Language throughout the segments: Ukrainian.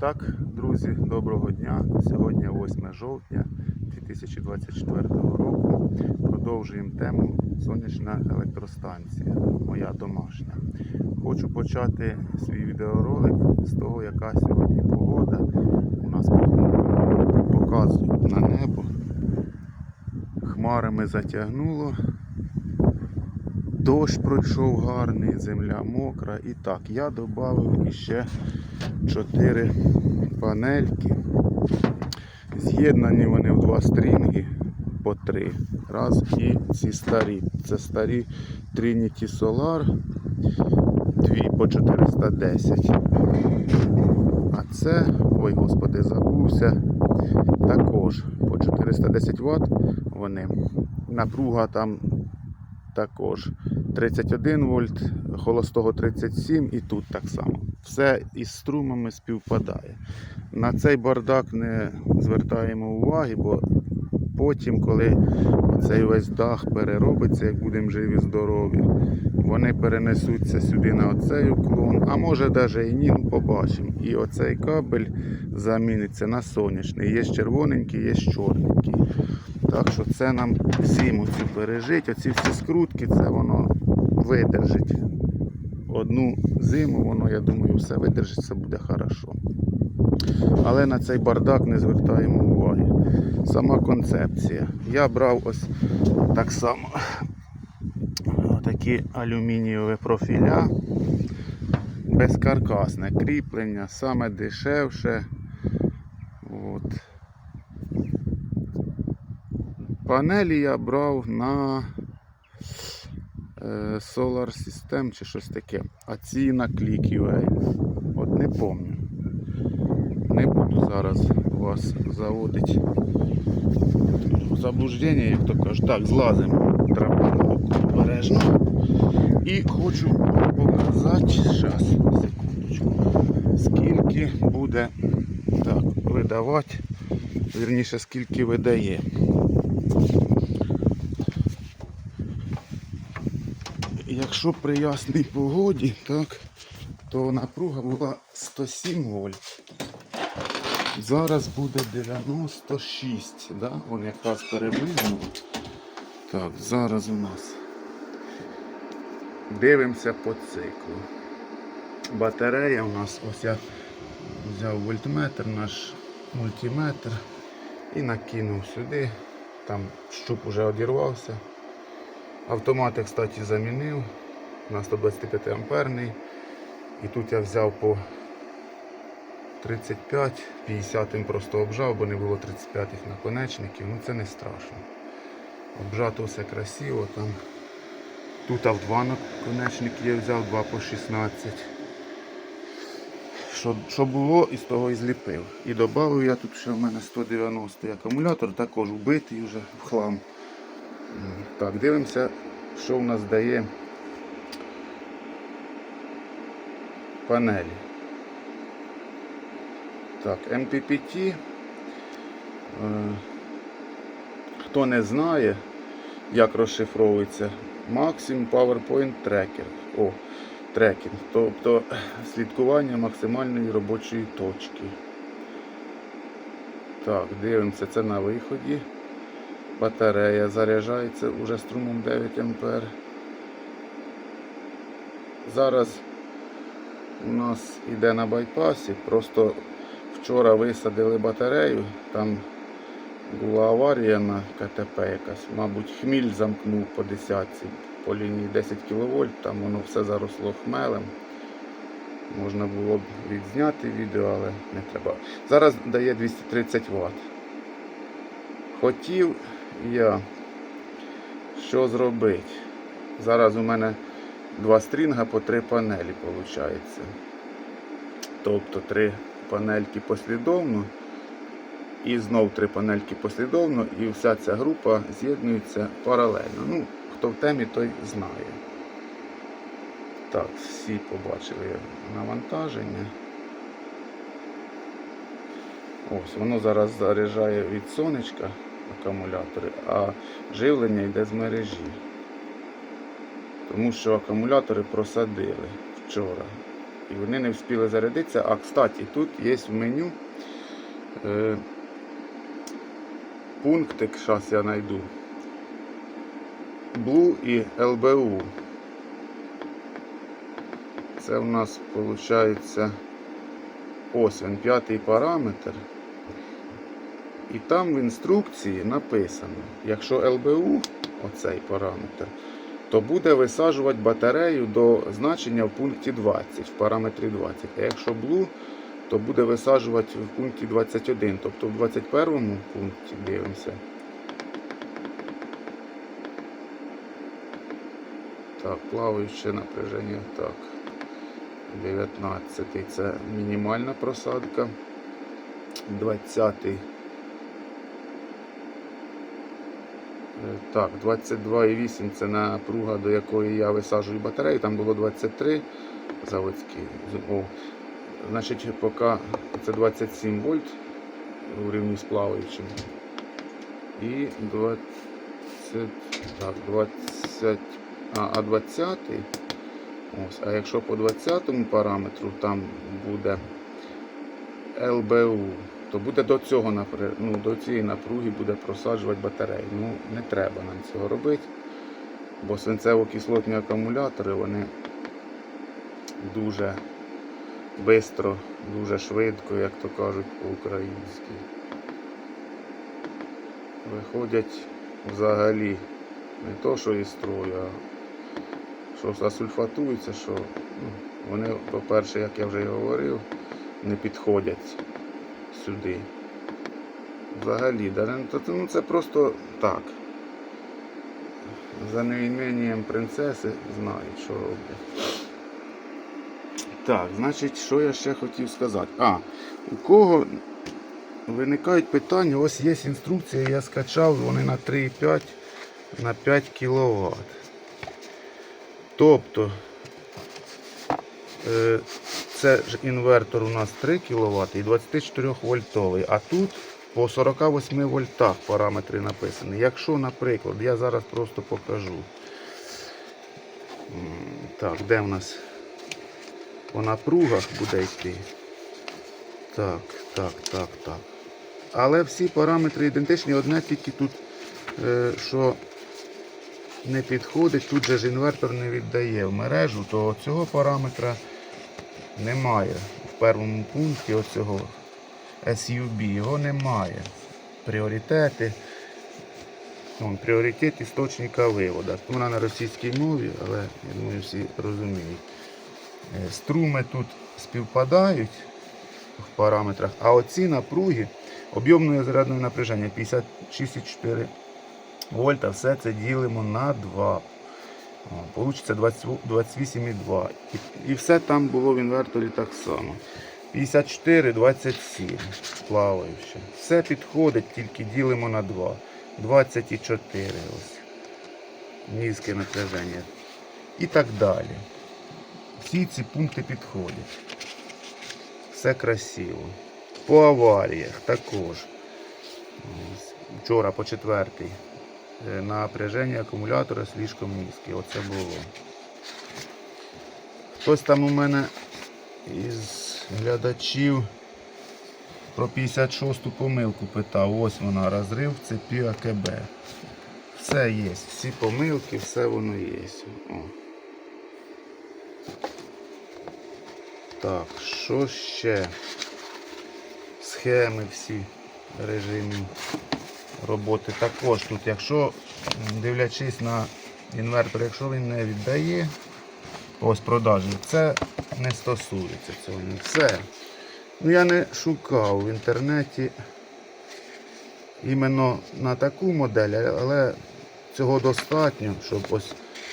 Так, друзі, доброго дня. Сьогодні 8 жовтня 2024 року. Продовжуємо тему сонячна електростанція, моя домашня. Хочу почати свій відеоролик з того, яка сьогодні погода. У нас показують на небо. Хмарами затягнуло. Дощ пройшов гарний, земля мокра. І так, я додав іще 4 панельки. З'єднані вони в два стрінги по три. Раз і ці старі. Це старі Trinity Solar. Дві по 410. А це, ой господи, забувся. Також по 410 Вт вони. Напруга там також 31 вольт, холостого 37 і тут так само. Все із струмами співпадає. На цей бардак не звертаємо уваги, бо потім, коли цей весь дах переробиться, як будемо живі, здорові, вони перенесуться сюди на оцей уклон, а може навіть і ні, ну побачимо. І оцей кабель заміниться на сонячний. Є червоненький, є чорненький. Так що це нам всім оцю пережить. Оці всі скрутки, це воно видержить. Одну зиму, воно, я думаю, все видержить, все буде хорошо. Але на цей бардак не звертаємо уваги. Сама концепція. Я брав ось так само такі алюмінієві профіля. Безкаркасне кріплення, саме дешевше. От. Панелі я брав на е, Solar System чи щось таке. А ці на Click UA. От не пам'ятаю. Не буду зараз вас заводити в заблуждення, як то кажуть. Так, злазимо драбину обережно. І хочу показати, зараз, секундочку, скільки буде так, видавати, вірніше, скільки видає. Якщо при ясній погоді, так, то напруга була 107 вольт. Зараз буде 96, да? Вон якраз приблизно. Так, зараз у нас. Дивимося по циклу. Батарея у нас, ось я взяв вольтметр, наш мультиметр і накинув сюди. Там щуп уже одірвався. Автомат я, кстати, замінив на 125 амперний. І тут я взяв по 35, 50 просто обжав, бо не було 35-х наконечників. Ну це не страшно. Обжато все красиво. Там. Тут а в два наконечники я взяв, два по 16. Що, що було, із того і зліпив. І додав я тут ще в мене 190 акумулятор, також вбитий вже в хлам. Так, дивимося, що в нас дає панелі. Так, MPPT. Е, Хто не знає, як розшифровується, Maximum PowerPoint Tracker. О, трекінг, тобто слідкування максимальної робочої точки. Так, дивимося, це на виході. Батарея заряджається уже струмом 9 А. Зараз у нас йде на байпасі. Просто вчора висадили батарею, там була аварія на КТП якась, мабуть, хміль замкнув по десятці, по лінії 10 кВт, там воно все заросло хмелем. Можна було б відзняти відео, але не треба. Зараз дає 230 Вт. Хотів я що зробити. Зараз у мене два стрінга по три панелі виходить. Тобто три панельки послідовно і знов три панельки послідовно, і вся ця група з'єднується паралельно. Ну, хто в темі, той знає. Так, всі побачили навантаження. Ось, воно зараз заряджає від сонечка акумулятори, а живлення йде з мережі. Тому що акумулятори просадили вчора. і вони не встигли зарядитися. А кстати, тут є в меню е, пунктик, зараз я знайду. Blue і LBU. Це у нас виходить ось він, п'ятий параметр. І там в інструкції написано, якщо ЛБУ, оцей параметр, то буде висаджувати батарею до значення в пункті 20, в параметрі 20. А якщо Blue, то буде висаджувати в пункті 21, тобто в 21 пункті дивимося. Так, плаваюче напряження. Так. 19 це мінімальна просадка. 20 Так, 22,8 це напруга, до якої я висаджую батарею. Там було 23 заводські. О, значить, поки це 27 вольт у рівні з плаваючим. І 20, так, 20, а, а 20 Ось, а якщо по 20 параметру там буде ЛБУ, то буде до цього ну, до цієї напруги буде просаджувати батарею. Ну, не треба нам цього робити, бо свинцево-кислотні акумулятори вони дуже швидко, дуже швидко, як то кажуть по-українськи. Виходять взагалі не то, що із строю, а що засульфатуються, що ну, вони, по-перше, як я вже і говорив, не підходять сюди. Взагалі, да, ну, ну, це просто так. За неіменням принцеси знають, що роблять. Так, значить, що я ще хотів сказати? А, у кого виникають питання, ось є інструкція, я скачав, вони на 3,5 на 5 кВт. Тобто е, це ж інвертор у нас 3 кВт і 24 вольтовий, а тут по 48 вольтах параметри написані. Якщо, наприклад, я зараз просто покажу. Так, де в нас по напругах буде йти? Так, так, так, так. Але всі параметри ідентичні, одне тільки тут, е, що не підходить, тут же ж інвертор не віддає в мережу, то цього параметра немає. В першому пункті оцього SUB його немає. Пріоритети. Вон, пріоритет істочника виводу. Вона на російській мові, але я думаю, всі розуміють. Е, Струми тут співпадають в параметрах, а оці напруги об'ємної зарядної напряження 56,4 вольта, все це ділимо на 2. Получиться 28,2. І, все там було в інверторі так само. 54, 27 плаваюче. Все підходить, тільки ділимо на 2. 24 ось. Низьке напряження. І так далі. Всі ці пункти підходять. Все красиво. По аваріях також. Ось. Вчора по четвертий. Е, Напряження акумулятора слишком низьке. Оце було. Хтось там у мене із глядачів про 56-ту помилку питав. Ось вона, розрив в цепі АКБ. Все є, всі помилки, все воно є. О. Так, що ще? Схеми всі режимів роботи. Також тут, якщо дивлячись на інвертор, якщо він не віддає ось продажні, це не стосується цього. не Все. Ну, я не шукав в інтернеті іменно на таку модель, але цього достатньо, щоб ось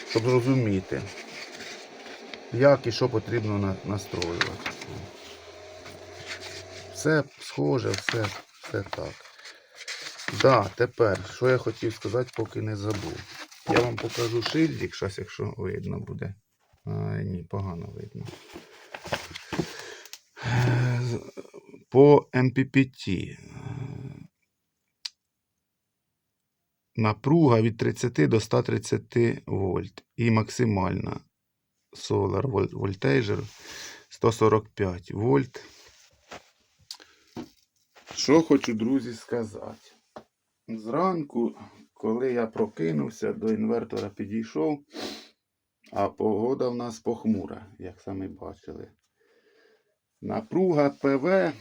щоб зрозуміти, як і що потрібно на- настроювати. Все схоже, все, все так. Да, тепер, що я хотів сказати, поки не забув. Я вам покажу шильдик, щось, якщо видно буде. А, ні, погано видно. По MPPT. Напруга від 30 до 130 вольт. І максимальна Solar Volt- Voltager 145 вольт. Що хочу, друзі, сказати. Зранку, коли я прокинувся, до інвертора підійшов, а погода в нас похмура, як самі бачили. Напруга ПВ,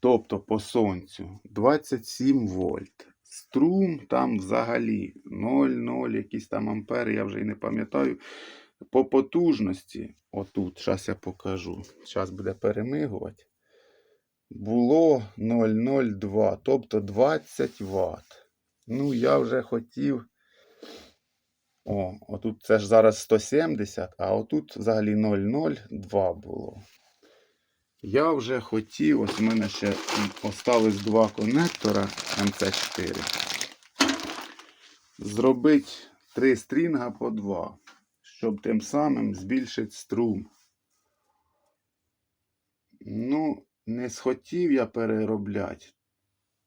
тобто по сонцю, 27 вольт. Струм там взагалі 0,0, якісь там ампери, я вже і не пам'ятаю. По потужності, отут, зараз я покажу. Зараз буде перемигувати. Було 0,02, тобто 20 Вт. Ну, я вже хотів. О, отут це ж зараз 170, а отут взагалі 0,02 було. Я вже хотів, ось у мене ще осталось два конектора МЦ4. Зробити три стрінга по два, щоб тим самим збільшити струм. Ну, не схотів я переробляти.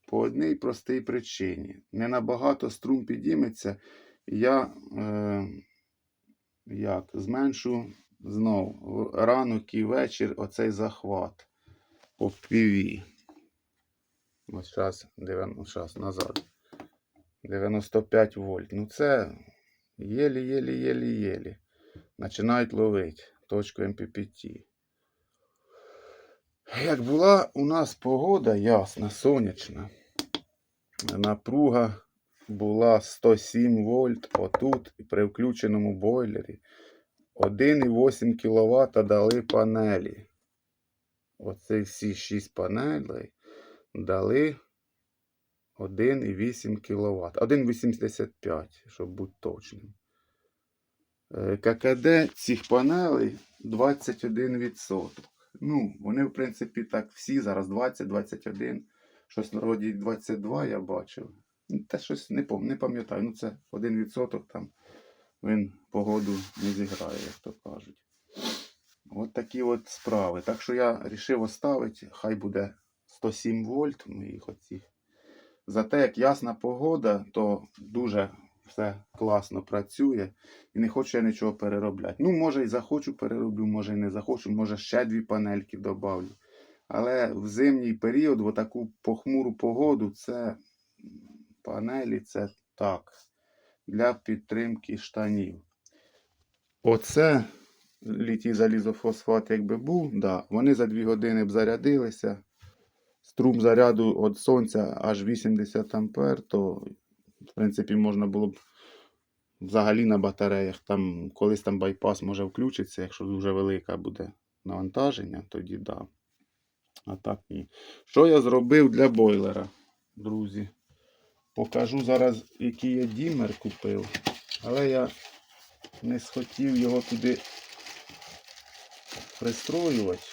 По одній простій причині. Не набагато струм підійметься, я е, як, зменшу знов в ранок і вечір оцей захват по піві. Ось зараз, зараз назад. 95 вольт. Ну це єлі-єлі-єлі-єлі. Починають ловити точку МППТ. Як була у нас погода ясна, сонячна, напруга була 107 вольт отут при включеному бойлері 1,8 кВт дали панелі. Оці всі 6 панелей дали 1,8 кВт. 1,85, щоб бути точним. Е, ККД цих панелей 21%. Ну, вони, в принципі, так всі зараз 20, 21. Щось на роді 22 я бачив. Ну, Те щось не, не пам'ятаю. Ну, це 1% там він погоду не зіграє, як то кажуть. От такі от справи. Так що я вирішив оставити, хай буде 107 вольт моїх оцих. Зате, як ясна погода, то дуже все класно працює. І не хочу я нічого переробляти. Ну, може і захочу перероблю, може і не захочу, може ще дві панельки добавлю. Але в зимній період, в таку похмуру погоду, це панелі це так. Для підтримки штанів. Оце літій залізофосфат, якби був, да, вони за 2 години б зарядилися. Струм заряду від сонця аж 80 ампер, то в принципі можна було б взагалі на батареях. Там колись там байпас може включитися, якщо дуже велике буде навантаження, тоді да. А так ні. Що я зробив для бойлера, друзі? Покажу зараз, який я дімер купив. Але я не схотів його туди пристроювати.